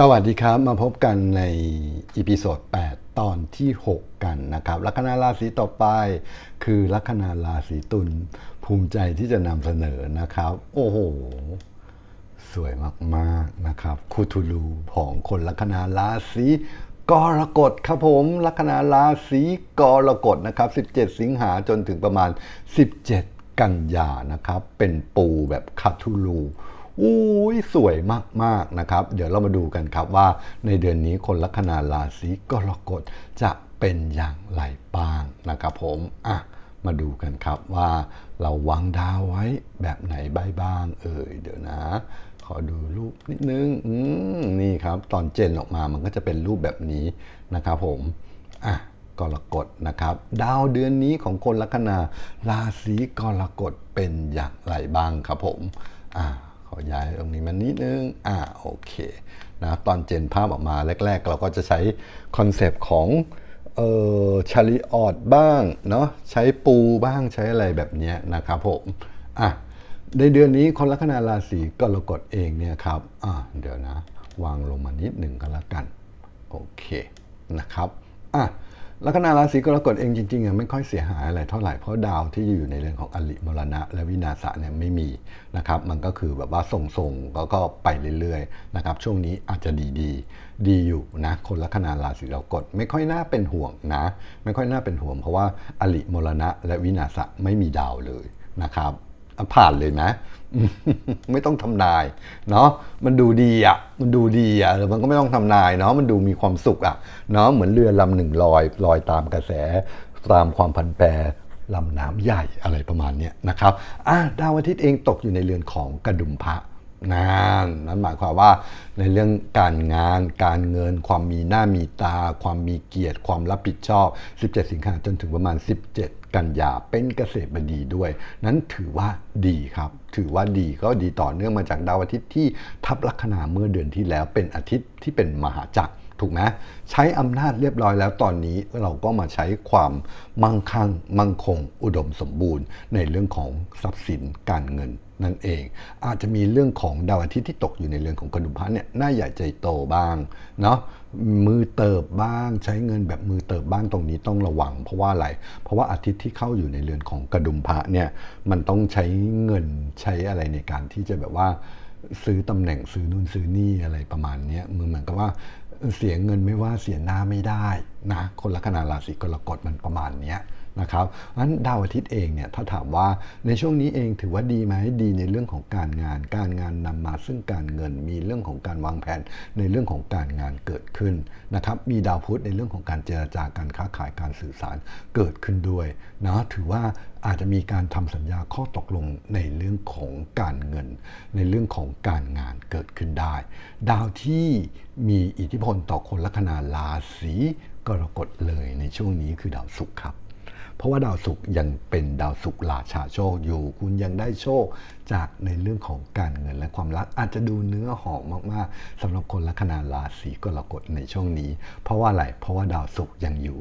สวัสดีครับ มาพบกันในอีพิโซด8 ตอนที่ 6 กันนะครับลัคนาราศีต่อไป คือลัคนาราศีตุลภูมิใจที่จะนำเสนอนะครับ โอ้โห สวยมากๆนะครับคูทูลูของคนลัคนาราศีกรกฎครับผมลัคนาราศีกรกฎนะครับ 17 สิงหาจนถึงประมาณ 17 กันยานะครับ เป็นปูแบบคาทูลู อุ้ยสวยมากๆนะครับ เดี๋ยวเรามาดูกันครับว่าในเดือนนี้คนลัคนาราศีกรกฎจะเป็นอย่างไรบ้างนะครับผมอะมาดูกันครับว่าเราวางดาวไว้แบบไหนใบบ้าง เอ่ยเดี๋ยวนะ ขอดูรูปนิดนึงอืมนี่ครับตอนเจนออกมามันก็จะเป็นรูปแบบนี้นะครับผมอะกรกฎนะครับ ดาวเดือนนี้ของคนลัคนาราศีกรกฎเป็นอย่างไรบ้างครับผมอะ ย้ายตรงนี้มานิดนึง อ่าโอเคนะตอนเจนภาพออกมาแรก ๆ เราก็จะใช้คอนเซปต์ของเออชาริออดบ้างเนาะใช้ปูบ้างใช้อะไรแบบนี้นะครับผมอะในเดือนนี้คนลัคนาราศีกรกฎเองเนี่ยครับอ่าเดี๋ยวนะ วางลงมานิดหนึ่งก็แล้วกัน โอเคนะครับอะ ลัคนาราศีกรกฎเองจริงๆอะไม่ค่อยเสียหายอะไรเท่าไหร่เพราะดาวที่อยู่ในเรื่องของอลิมรณะ และวินาศเนี่ยไม่มีนะครับมันก็คือแบบว่าส่งๆแล้วก็ไปเรื่อยๆนะครับช่วงนี้อาจจะดีดีๆดีอยู่นะคนลัคนาราศีกรกฎไม่ค่อยน่าเป็นห่วงนะ ไม่ค่อยน่าเป็นห่วงเพราะว่าอลิมรณะ และวินาศไม่มีดาวเลยนะครับ ผ่านเลยนะ ไม่ต้องทำนายเนาะมันดูดีอะมันดูดีอะแล้วมันก็ไม่ต้องทำนายเนาะมันดูมีความสุขอะเนาะเหมือนเรือลำหนึ่งลอยลอยตามกระแสตามความพันแปรลำน้ำใหญ่อะไรประมาณนี้นะครับอะดาวอาทิตย์เองตกอยู่ในเรือนของกระดุมพระ นานนั่นหมายความว่าในเรื่องการงาน การเงิน ความมีหน้ามีตา ความมีเกียรติ ความรับผิดชอบ 17 สิงหาจนถึงประมาณ 17 กันยาเป็นเกษตรบดีด้วย นั้นถือว่าดีครับ ถือว่าดีก็ดีต่อเนื่องมาจากดาวอาทิตย์ที่ทับลัคนาเมื่อเดือนที่แล้วเป็นอาทิตย์ที่เป็นมหาจักร ถูกไหมใช้อำนาจเรียบร้อยแล้วตอนนี้เราก็มาใช้ความมั่งคั่ง มั่งคง อุดมสมบูรณ์ ในเรื่องของทรัพย์สินการเงินนั่นเอง อาจจะมีเรื่องของดาวอาทิตย์ที่ตกอยู่ในเรื่องของกระดุมพระเนี่ยหน้าใหญ่ใจโตบ้างเนาะมือเติบบ้าง ใช้เงินแบบมือเติบบ้างตรงนี้ต้องระวัง เพราะว่าอะไร เพราะว่าอาทิตย์ที่เข้าอยู่ในเรือนของกระดุมพระเนี่ยมันต้องใช้เงินใช้อะไรในการที่จะแบบว่าซื้อตำแหน่งซื้อนู่นซื้อนี่อะไรประมาณนี้มันเหมือนกับว่า เสียเงินไม่ว่าเสียหน้าไม่ได้นะคนลัคนาราศีกรกฎมันประมาณเนี้ย นะครับงั้นดาวอาทิตย์เองเนี่ยถ้าถามว่าในช่วงนี้เองถือว่าดีไหมดีในเรื่องของการงาน การงานนำมาซึ่งการเงินมีเรื่องของการวางแผนในเรื่องของการงานเกิดขึ้นนะครับมีดาวพุธในเรื่องของการเจรจาการค้าขายการสื่อสารเกิดขึ้นด้วยนะถือว่าอาจจะมีการทำสัญญาข้อตกลงในเรื่องของการเงิน ในเรื่องของการงานเกิดขึ้นได้ ดาวที่มีอิทธิพลต่อคนลัคนาราศีกรกฎเลยในช่วงนี้คือดาวศุกร์ครับ เพราะว่าดาวศุกร์ยังเป็นดาวศุกร์ราชาโชคอยู่ คุณยังได้โชคจากในเรื่องของการเงินและความรัก อาจจะดูเนื้อหอมมากๆสำหรับคนลัคนาราศีกรกฎในช่วงนี้ เพราะว่าอะไรเพราะว่าดาวศุกร์ยังอยู่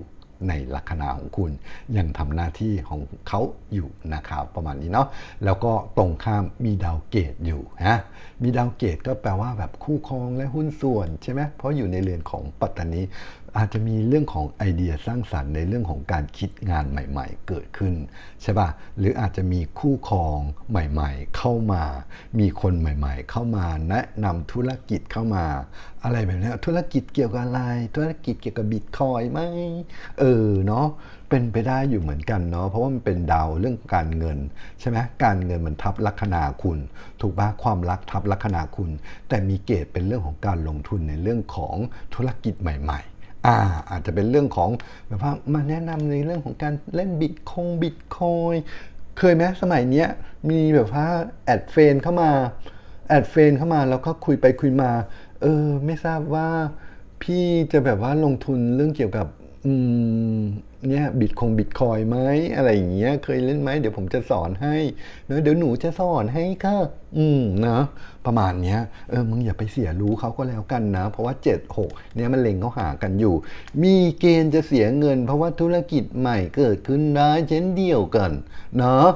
ในลัคนาของคุณยังทำหน้าที่ของเขาอยู่นะครับประมาณนี้เนาะแล้วก็ตรงข้ามมีดาวเกตอยู่ฮะมีดาวเกตก็แปลว่าแบบคู่ครองและหุ้นส่วนใช่ไหมเพราะอยู่ในเรือนของปัตตานี อาจจะมีเรื่องของไอเดียสร้างสรรค์ในเรื่องของการคิดงานใหม่ ๆ เกิดขึ้นใช่ป่ะหรืออาจจะมีคู่ครองใหม่ ๆ เข้ามา มีคนใหม่ ๆ เข้ามาแนะนำธุรกิจเข้ามา อะไรแบบนี้ธุรกิจเกี่ยวกับอะไร ธุรกิจเกี่ยวกับบิตคอยไหมเออเนาะเป็นไปได้อยู่เหมือนกันเนาะเพราะว่ามันเป็นดาวเรื่องการเงินใช่ไหมการเงินมันทับลัคนาคุณ ถูกปะความรักทับลัคนาคุณ แต่มีเกณฑ์เป็นเรื่องของการลงทุนในเรื่องของธุรกิจใหม่ ๆ อ่าอาจจะเป็นเรื่องของแบบว่ามาแนะนำในเรื่องของการเล่นบิตคงบิตคอยเคยไหมสมัยเนี้ยมีแบบว่าแอดเฟนเข้ามาแอดเฟนเข้ามาแล้วก็คุยไปคุยมา เออ ไม่ทราบว่าพี่จะแบบว่าลงทุนเรื่องเกี่ยวกับ เนี่ยบิตคงบิตคอยไหมอะไรอย่างเงี้ยเคยเล่นไหมเดี๋ยวผมจะสอนให้เนะเดี๋ยวหนูจะสอนให้ค่ะอืมนะประมาณเนี้ยเออมึงอย่าไปเสียรู้เขาก็แล้วกันนะ เพราะว่า 7 6 เนี่ยมันเล็งเขาหากันอยู่ มีเกณฑ์จะเสียเงิน เพราะว่าธุรกิจใหม่เกิดขึ้นได้เช่นเดียวกันเนาะ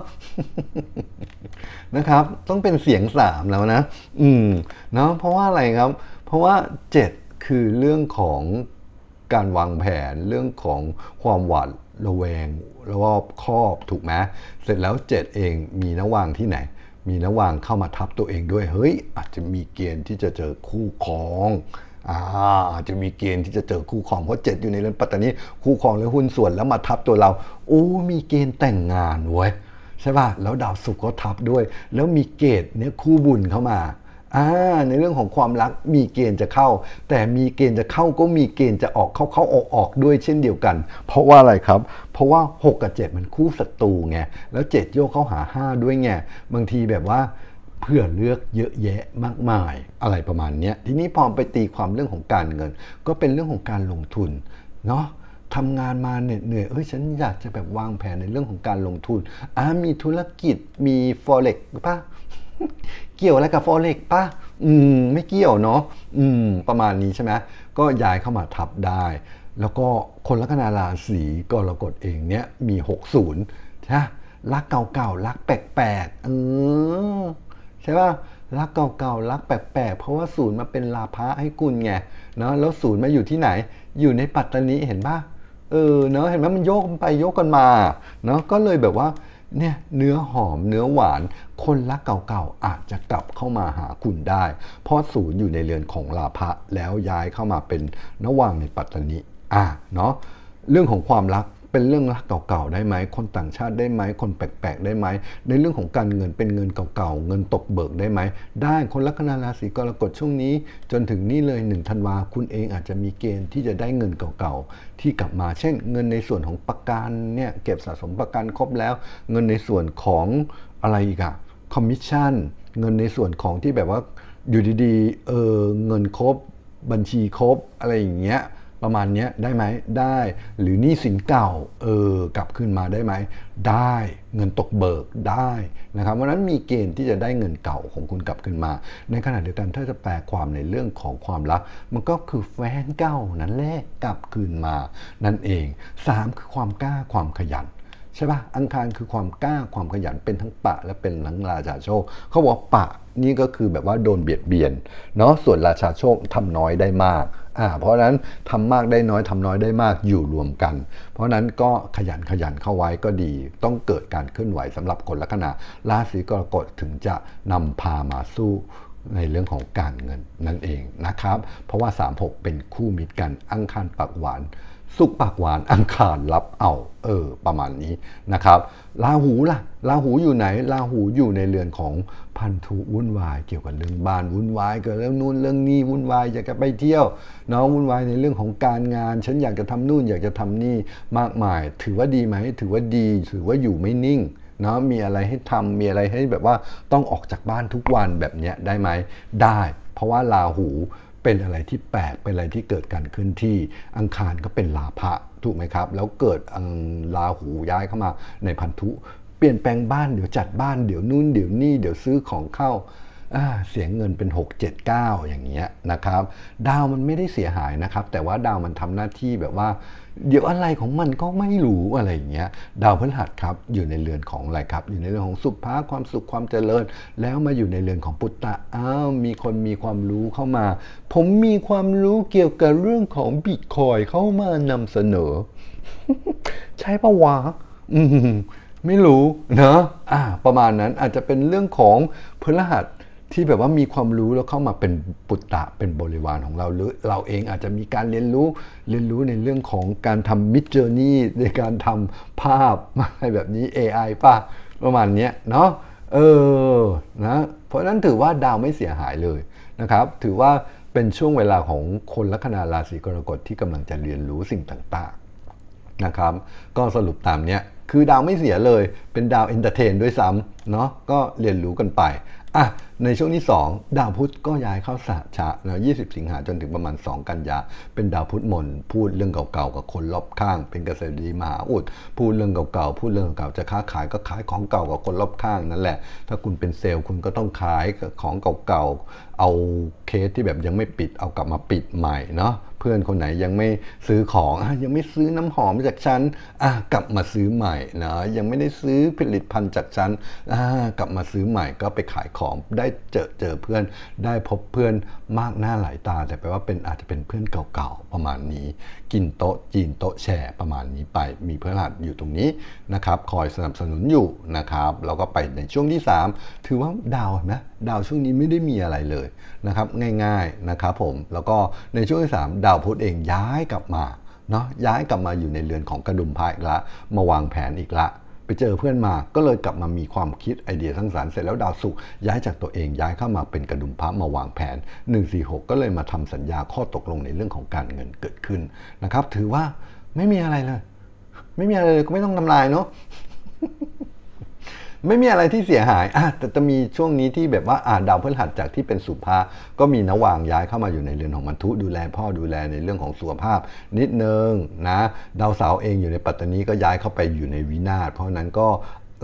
นะครับ ต้องเป็นเสียงสามแล้วนะ อืมเนาะเพราะว่าอะไรครับ เพเพราะว่า 7 คือเรื่องของ การวางแผนเรื่องของความหวาดระแวงรอบครอบถูกไหมเสร็จแล้ว7เองมีนวางที่ไหน มีนวางเข้ามาทับตัวเองด้วยเฮ้ย อาจจะมีเกณฑ์ที่จะเจอคู่ครองอาจจะมีเกณฑ์ที่จะเจอคู่ครองเพราะ7อยู่ในเรือนปัตตานีคู่ครองและหุ้นส่วนแล้วมาทับตัวเรา โอ้มีเกณฑ์แต่งงานเว้ยใช่ป่ะแล้วดาวศุกร์ก็ทับด้วย แล้วมีเกตเนี่ยคู่บุญเข้ามา อ่าในเรื่องของความรักมีเกณฑ์จะเข้า แต่มีเกณฑ์จะเข้าก็มีเกณฑ์จะออกเข้าเข้าออกออกด้วยเช่นเดียวกัน เพราะว่าอะไรครับ เพราะว่า 6 กับ 7 มันคู่ศัตรูไงแล้ว 7 โยกเข้าหา 5 ด้วยไงบางทีแบบว่าเพื่อเลือกเยอะแยะมากมายอะไรประมาณนี้ทีนี้พอไปตีความเรื่องของการเงิน ก็เป็นเรื่องของการลงทุนเนาะทำงานมาเหน็ดเหนื่อยเอ้ยฉันอยากจะแบบวางแผนในเรื่องของการลงทุนอ่ามีธุรกิจมี forex ป่ะ เกี่ยวอะไรกับ forex ป่ะอืมไม่เกี่ยวเนาะอืมประมาณนี้ใช่ไหมก็ย้ายเข้ามาทับได้ แล้วก็คนลัคนาราศีกรกฎเองเนี้ยมี 60ใช่ไหมรักเก่าๆรักแปลกๆเออใช่ป่ะรักเก่าๆรักแปลกๆเพราะว่าศูนย์มาเป็นลาภะให้คุณไงเนาะแล้วศูนย์มาอยู่ที่ไหน อยู่ในปัตตานีเห็นป่ะเออเนาะเห็นไหมมันโยกไปโยกกันมาเนาะก็เลยแบบว่า เนี่ยเนื้อหอมเนื้อหวาน คนรักเก่าๆอาจจะกลับเข้ามาหาคุณได้ เพราะศูนย์อยู่ในเรือนของลาภะแล้วย้ายเข้ามาเป็นนวางในปัตตานีอะเนาะเรื่องของความรัก เป็นเรื่องรักเก่าๆได้ไหม คนต่างชาติได้ไหม คนแปลกๆได้ไหม ในเรื่องของการเงินเป็นเงินเก่าๆ เงินตกเบิกได้ไหม ได้คนลัคนาราศีกรกฎช่วงนี้ จนถึงนี่เลย1ธันวาคุณเองอาจจะมีเกณฑ์ที่จะได้เงินเก่าๆ ที่กลับมา เช่น เงินในส่วนของประกันเนี่ยเก็บสะสมประกันครบแล้ว เงินในส่วนของอะไรอีกอะคอมมิชชั่น เงินในส่วนของที่แบบว่าอยู่ดีๆ เออเงินครบบัญชีครบอะไรอย่างเงี้ย ประมาณนี้ได้ไหมได้ หรือหนี้สินเก่าเออกลับคืนมาได้ไหมได้เงินตกเบิกได้นะครับเพราะนั้นมีเกณฑ์ที่จะได้เงินเก่าของคุณกลับคืนมา ในขณะเดียวกันถ้าจะแปลความในเรื่องของความรัก มันก็คือแฟนเก่านั่นแหละกลับคืนมา นั่นเองสามคือความกล้าความขยันใช่ปะอังคารคือความกล้าความขยันเป็นทั้งปะและเป็นทั้งราชาโชคเขาบอกปะนี่ก็คือแบบว่าโดนเบียดเบียนเนาะส่วนราชาโชคทำน้อยได้มาก เพราะนั้นทำมากได้น้อยทำน้อยได้มากอยู่รวมกัน เพราะนั้นก็ขยันขยันเข้าไว้ก็ดี ต้องเกิดการเคลื่อนไหวสำหรับคนลักษณะราศีกรกฎถึงจะนำพามาสู้ในเรื่องของการเงินนั่นเองนะครับ เพราะว่า 36 เป็นคู่มิตรกันอังคารปากหวาน สุกปากหวานอังคารรับเอาเออประมาณนี้นะครับลาหูล่ะลาหูอยู่ไหนลาหูอยู่ในเรือนของพันธุวุ่นวาย เกี่ยวกับเรื่องบ้านวุ่นวายเกิดเรื่องนู่นเรื่องนี้วุ่นวายอยากจะไปเที่ยวเนาะวุ่นวายในเรื่องของการงาน ฉันอยากจะทำนู่นอยากจะทำนี่มากมาย ถือว่าดีไหมถือว่าดี ถือว่าอยู่ไม่นิ่งเนาะมีอะไรให้ทำมีอะไรให้แบบว่าต้องออกจากบ้านทุกวันแบบเนี้ยได้ไหมได้ เพราะว่าลาหู เป็นอะไรที่แปลกเป็นอะไรที่เกิดการเคลื่อนที่อังคารก็เป็นลาภะถูกไหมครับ แล้วเกิดอังลาหูย้ายเข้ามาในพันธุ เปลี่ยนแปลงบ้านเดี๋ยวจัดบ้านเดี๋ยวนู่นเดี๋ยวนี่เดี๋ยวซื้อของเข้า เสียเงินเป็น 6 7 9 อย่างเงี้ยนะครับ ดาวมันไม่ได้เสียหายนะครับ แต่ว่าดาวมันทำหน้าที่แบบว่า เดี๋ยวอะไรของมันก็ไม่รู้อะไรอย่างเงี้ย ดาวพฤหัสครับอยู่ในเรือนของอะไรครับ อยู่ในเรื่องของสุภาความสุขความเจริญ แล้วมาอยู่ในเรือนของปุตตะอ้าวมีคนมีความรู้เข้ามา ผมมีความรู้เกี่ยวกับเรื่องของบิตคอยเข้ามานำเสนอ ใช่ปะวะอืมไม่รู้เนอะอ่า ประมาณนั้นอาจจะเป็นเรื่องของพฤหัส ที่แบบว่ามีความรู้แล้วเข้ามาเป็นปุตตะเป็นบริวารของเรา หรือเราเองอาจจะมีการเรียนรู้เรียนรู้ในเรื่องของการทำมิดเจอร์นี่ในการทำภาพอะไรแบบนี้ AI ป่ะประมาณเนี้ยเนาะเออนะเพราะฉะนั้นถือว่าดาวไม่เสียหายเลยนะครับ ถือว่าเป็นช่วงเวลาของคนลัคนาราศีกรกฎที่กำลังจะเรียนรู้สิ่งต่างๆนะครับ ก็สรุปตามเนี้ยคือดาวไม่เสียเลย เป็นดาวเอนเตอร์เทนด้วยซ้ำเนาะก็เรียนรู้กันไปอะ ในช่วงที่ 2 ดาวพุธก็ย้ายเข้าสหชะนะ20 สิงหาจนถึงประมาณ 2 กันยา เป็นดาวพุธมน พูดเรื่องเก่าๆกับคนรอบข้าง เป็นเกษตรดีมหาอุด พูดเรื่องเก่าๆ พูดเรื่องเก่าจะค้าขายก็ขายของเก่ากับคนรอบข้างนั่นแหละ ถ้าคุณเป็นเซลล์คุณก็ต้องขายของเก่าๆ เอาเคสที่แบบยังไม่ปิดเอากลับมาปิดใหม่เนาะเพื่อนคนไหนยังไม่ซื้อของอยังไม่ซื้อน้ำหอมจากฉันกลับมาซื้อใหม่นะยังไม่ได้ซื้อผลิตภัณฑ์จากฉันกลับมาซื้อใหม่ก็ไปขายของได้เจอเจอเพื่อนได้พบเพื่อนมากหน้าหลายตา แต่แปลว่าเป็นอาจจะเป็นเพื่อนเก่าๆประมาณนี้ กินโต๊ะจีนโต๊ะแชร์ประมาณนี้ไปมีเพื่อนหัดอยู่ตรงนี้นะครับคอยสนับสนุนอยู่นะครับแล้วก็ไปในช่วงที่ 3 ถือว่าดาวเห็นไหมดาวช่วงนี้ไม่ได้มีอะไรเลยนะครับง่ายๆนะครับผมแล้วก็ในช่วงที่ 3 ดาวพุธเองย้ายกลับมาเนาะย้ายกลับมาอยู่ในเรือนของกระดุมพายอีกละ มาวางแผนอีกละ ไปเจอเพื่อนมาก็เลยกลับมามีความคิดไอเดียสร้างสรรค์เสร็จแล้วดาวศุกร์ย้ายจากตัวเองย้ายเข้ามาเป็นกระดุมพระมาวางแผน 146 ก็เลยมาทำสัญญาข้อตกลงในเรื่องของการเงินเกิดขึ้นนะครับ ถือว่าไม่มีอะไรเลย ไม่มีอะไรเลยก็ไม่ต้องทำลายเนาะ ไม่มีอะไรที่เสียหายอะแต่จะมีช่วงนี้ที่แบบว่าอ่าดาวพฤหัสจากที่เป็นสุภาก็มีนวางย้ายเข้ามาอยู่ในเรือนของมันทุดูแลพ่อดูแลในเรื่องของสุขภาพ นิดนึงนะดาวเสาเองอยู่ในปัตตานีก็ย้ายเข้าไปอยู่ในวินาศเพราะฉะนั้นก็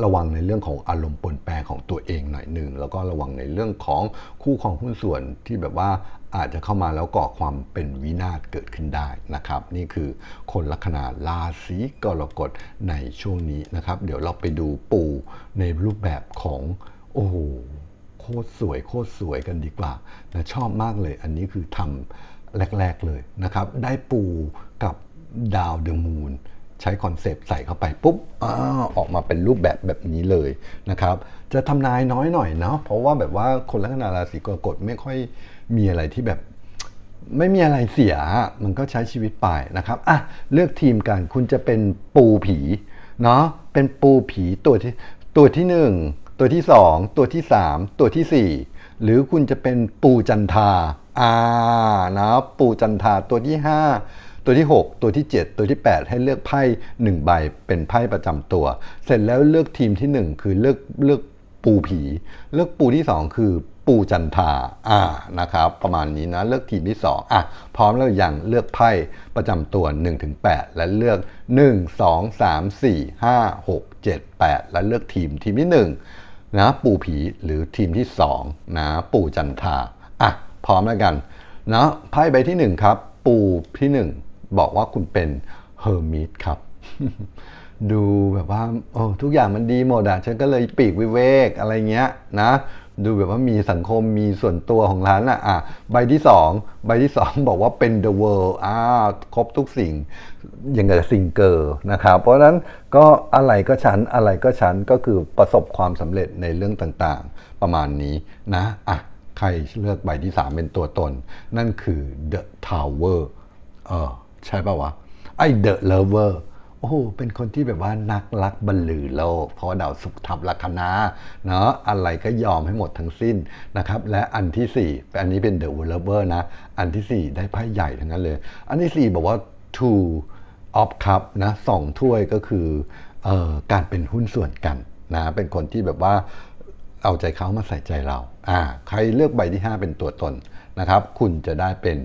ระวังในเรื่องของอารมณ์ปนแปรของตัวเองหน่อยหนึ่งแล้วก็ระวังในเรื่องของคู่ของหุ้นส่วนที่แบบว่า อาจจะเข้ามาแล้วก่อความเป็นวินาศเกิดขึ้นได้นะครับ นี่คือคนลัคนาราศีกรกฎในช่วงนี้นะครับ เดี๋ยวเราไปดูปูในรูปแบบของโอ้โหโคตรสวยโคตรสวยกันดีกว่านะชอบมากเลย อันนี้คือทำแรก ๆเลยนะครับ ได้ปูกับดาวเดอะมูนใช้คอนเซปต์ใส่เข้าไปปุ๊บอออกมาเป็นรูปแบบแบบนี้เลยนะครับ จะทำนายน้อยหน่อยเนาะเพราะว่าแบบว่าคนลัคนาราศีกรกฎไม่ค่อย มีอะไรที่แบบไม่มีอะไรเสีย มันก็ใช้ชีวิตไปนะครับ อะ เลือกทีมกัน คุณจะเป็นปูผี เนาะ เป็นปูผีตัวที่ตัวที่หนึ่งตัวที่สองตัวที่สามตัวที่สี่หรือคุณจะเป็นปูจันทา อ่า นะ ปูจันทาตัวที่ห้าตัวที่ 6 ตัวที่ 7 ตัวที่ 8 ให้เลือกไพ่1ใบเป็นไพ่ประจำตัว เสร็จแล้วเลือกทีมที่ 1 คือเลือกเลือกปูผี เลือกปูที่ 2 คือ ปูจันทาอ่านะครับ ประมาณนี้นะ เลือกทีมที่ 2อะพร้อมแล้วอย่างเลือกไพ่ประจำตัว 1-8 และเลือก 1 2 3 4 5 6 7 8 และเลือกทีมทีมที่1นะปูผีหรือทีมที่2นะปูจันทาอะพร้อมแล้วกันนะไพ่ใบที่ 1 ครับ ปูที่ 1 บอกว่าคุณเป็นเฮอร์มิตครับดูแบบว่าโอ้ทุกอย่างมันดีหมดอะฉันก็เลยปีกวิเวกอะไรเงี้ยนะ ดูแบบว่ามีสังคมมีส่วนตัวของร้านอะอะใบที่สองใบที่สองบอกว่าเป็น the world อ่าครบทุกสิ่งอย่างกับซิงเกอร์นะครับเพราะฉะนั้นก็อะไรก็ฉันอะไรก็ฉันก็คือประสบความสำเร็จในเรื่องต่างๆ ประมาณนี้นะอะใครเลือกใบที่ 3 เป็นตัวตน นั่นคือ the tower เออใช่ป่าวะไอ้ the lover โอ้โหเป็นคนที่แบบว่านักรักบรรลือโลก เพราะดาวสุขทับลัคนาเนาะอะไรก็ยอมให้หมดทั้งสิ้นนะครับ และอันที่4อันนี้เป็น the lover นะ อันทีสี่ 4 ได้ไพ่ใหญ่ทั้งนั้นเลย อันที่ 4 บอกว่า two of cup นะสองถ้วยก็คือออการเป็นหุ้นส่วนกันนะเป็นคนที่แบบว่าเอาใจเขามาใส่ใจเราอ่าใครเลือกใบที่ 5 เป็นตัวตนนะครับ คุณจะได้เป็น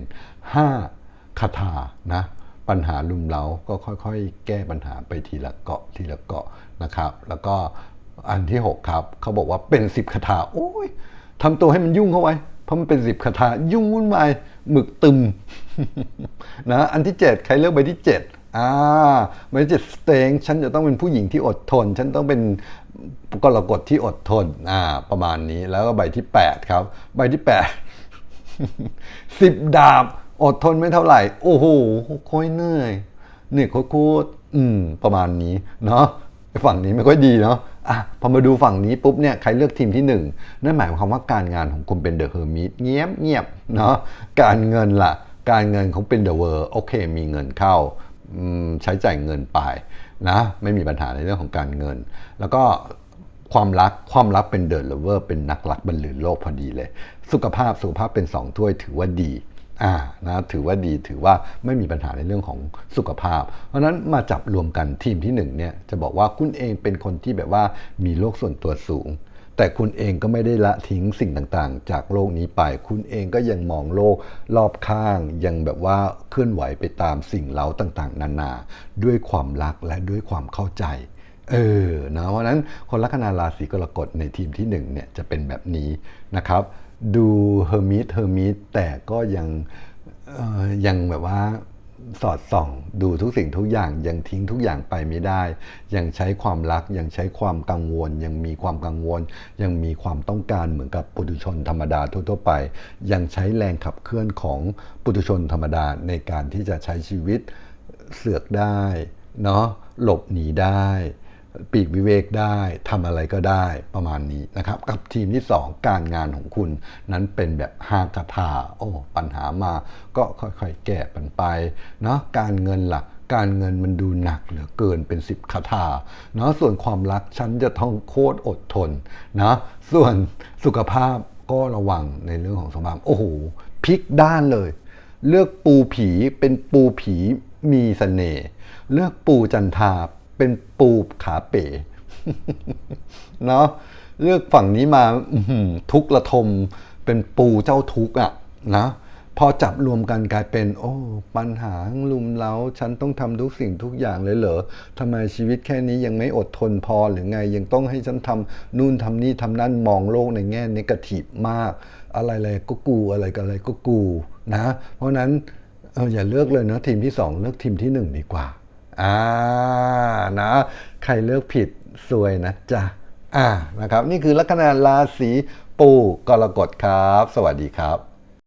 5 คาถานะ ปัญหาลุมเราก็ค่อยๆ แก้ปัญหาไปทีละเกาะทีละเกาะนะครับ แล้วก็อันที่ 6 ครับ เขาบอกว่าเป็น10คาถาโอ้ยทำตัวให้มันยุ่งเข้าไว้เพราะมันเป็น10คาถายุ่งวุ่นวายหมึกตึมนะอันที่ 7 ใครเลือกใบที่ 7อ่าใบที่เจ็ดสเตงฉันจะต้องเป็นผู้หญิงที่อดทน ฉันต้องเป็นกรกฎที่อดทนอ่าประมาณนี้แล้วก็ใบที่ 8 ครับ ใบที่8สิบดาบ อดทนไม่เท่าไหร่ โอ้โหค่อยเหนื่อยเหนื่อยโคตรอืม ประมาณนี้เนาะฝั่งนี้ไม่ค่อยดีเนาะอะพอมาดูฝั่งนี้ปุ๊บเนี่ยใครเลือกทีมที่หนึ่งนั่นหมายความว่าการงานของคุณเป็นเดอะเฮอร์มิตเงียบเงียบเนาะการเงินล่ะ การเงินของเป็นเดอะเวอร์โอเคมีเงินเข้าใช้จ่ายเงินไปนะไม่มีปัญหาในเรื่องของการเงิน แล้วก็ความรักความรักเป็นเดิร์เลเวอร์เป็นนักรักบรรลือโลกพอดีเลย สุขภาพสุขภาพเป็น 2 ถ้วยถือว่าดี อ่านะถือว่าดีถือว่าไม่มีปัญหาในเรื่องของสุขภาพ เพราะฉะนั้นมาจับรวมกันทีมที่1เนี่ยจะบอกว่าคุณเองเป็นคนที่แบบว่ามีโลกส่วนตัวสูง แต่คุณเองก็ไม่ได้ละทิ้งสิ่งต่างๆ จากโลกนี้ไป คุณเองก็ยังมองโลกรอบข้าง ยังแบบว่าเคลื่อนไหวไปตามสิ่งเล้าต่างๆ นานาด้วยความรักและด้วยความเข้าใจเออนะเพราะนั้นคนลัคนาราศีกรกฎในทีมที่หนึ่งเนี่ยจะเป็นแบบนี้นะครับ ดูเฮอร์มิตเฮอร์มิตแต่ก็ยังยังแบบว่าสอดส่องดูทุกสิ่งทุกอย่างยังทิ้งทุกอย่างไปไม่ได้ ยังใช้ความรักยังใช้ความกังวล ยังมีความกังวล ยังมีความต้องการเหมือนกับปุถุชนธรรมดาทั่วๆไป ยังใช้แรงขับเคลื่อนของปุถุชนธรรมดาในการที่จะใช้ชีวิตเสือกได้เนาะหลบหนีได้ ปีกวิเวกได้ทำอะไรก็ได้ประมาณนี้นะครับ กับทีมที่ 2 การงานของคุณนั้นเป็นแบบห้ากระทาโอ้ปัญหามาก็ค่อยๆ แก้ปันไปเนาะการเงินล่ะการเงินมันดูหนักเหลือเกินเป็น 10คาถาเนาะส่วนความรักฉันจะต้องโคตรอดทนนะส่วนสุขภาพก็ระวังในเรื่องของสุขภาพโอ้โหพลิกด้านเลย เลือกปูผีเป็นปูผีมีเสน่ห์เลือกปูจันทา เป็นปูขาเป๋เนาะเลือกฝั่งนี้มาทุกระทมเป็นปูเจ้าทุกข์อะนะพอจับรวมกันกลายเป็น โอ้ ปัญหาลุมเล้า ฉันต้องทำทุกสิ่งทุกอย่างเลยเหรอทำไมชีวิตแค่นี้ยังไม่อดทนพอหรือไงยังต้องให้ฉันทำนู่นทำนี่ทำนั่นมองโลกในแง่นกทีฟมาก อะไรๆก็กูอะไรกับอะไรก็กูนะ เพราะฉะนั้นเอออย่าเลือกเลยนะทีมที่สองเลือกทีมที่หนึ่งดีกว่า อ่านะใครเลือกผิดซวยนะจ๊ะอ่านะครับ นี่คือลัคนาราศีปูกรกฎครับ สวัสดีครับ